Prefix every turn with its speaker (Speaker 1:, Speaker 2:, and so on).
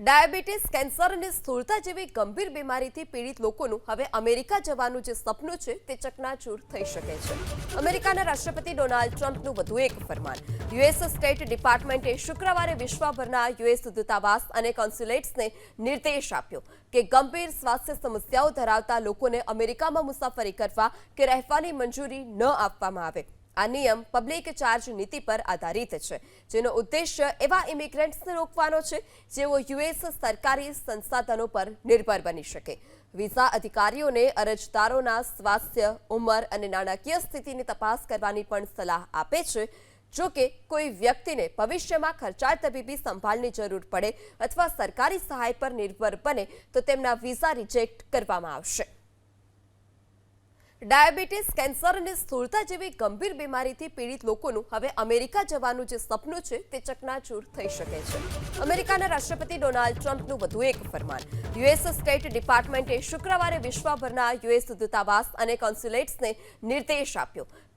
Speaker 1: Diabetes, cancer અને સ્થૂળતા જેવી ગંભીર બીમારીથી પીડિત લોકોનું હવે અમેરિકા જવાનું જે સપનું છે તે ચકનાચૂર થઈ શકે છે. અમેરિકાના રાષ્ટ્રપતિ ડોનાલ્ડ ટ્રમ્પનું વધુ એક ફરમાન. યુએસ સ્ટેટ ડિપાર્ટમેન્ટે શુક્રવારે વિશ્વભરના યુએસ દૂતાવાસ અને કોન્સ્યુલેટ્સને નિર્દેશ આપ્યો કે ગંભીર સ્વાસ્થ્ય સમસ્યાઓ ધરાવતા લોકોને અમેરિકામાં મુસાફરી કરવા કે રહેવાની મંજૂરી ન આપવામાં આવે. આ નિયમ પબ્લિક ચાર્જ નીતિ પર આધારિત છે, જેનો ઉદ્દેશ્ય એવા ઇમિગ્રન્ટ્સને રોકવાનો છે, જેઓ યુએસ સરકારી સંસાધનો પર નિર્ભર બની શકે. વિઝા અધિકારીઓને અરજદારોના સ્વાસ્થ્ય, ઉંમર અને નાણાકીય સ્થિતિની તપાસ કરવાની પણ સલાહ આપે છે. જો કે કોઈ વ્યક્તિને ભવિષ્યમાં ખર્ચાળ તબીબી સંભાળની જરૂર પડે અથવા સરકારી સહાય પર નિર્ભર બને, તો તેમના વિઝા રિજેક્ટ કરવામાં આવશે. ડાયાબિટીસ કેન્સર અને સ્થૂળતા જેવી ગંભીર બીમારીથી પીડિત લોકોનું હવે અમેરિકા જવાનું જે સપનું છે તે ચકનાચૂર થઈ શકે છે. અમેરિકાના રાષ્ટ્રપતિ ડોનાલ્ડ ટ્રમ્પનું વધુ એક ફરમાન. યુએસ સ્ટેટ ડિપાર્ટમેન્ટે શુક્રવારે વિશ્વભરના યુએસ દૂતાવાસ અને કોન્સ્યુલેટ્સને નિર્દેશ આપ્યો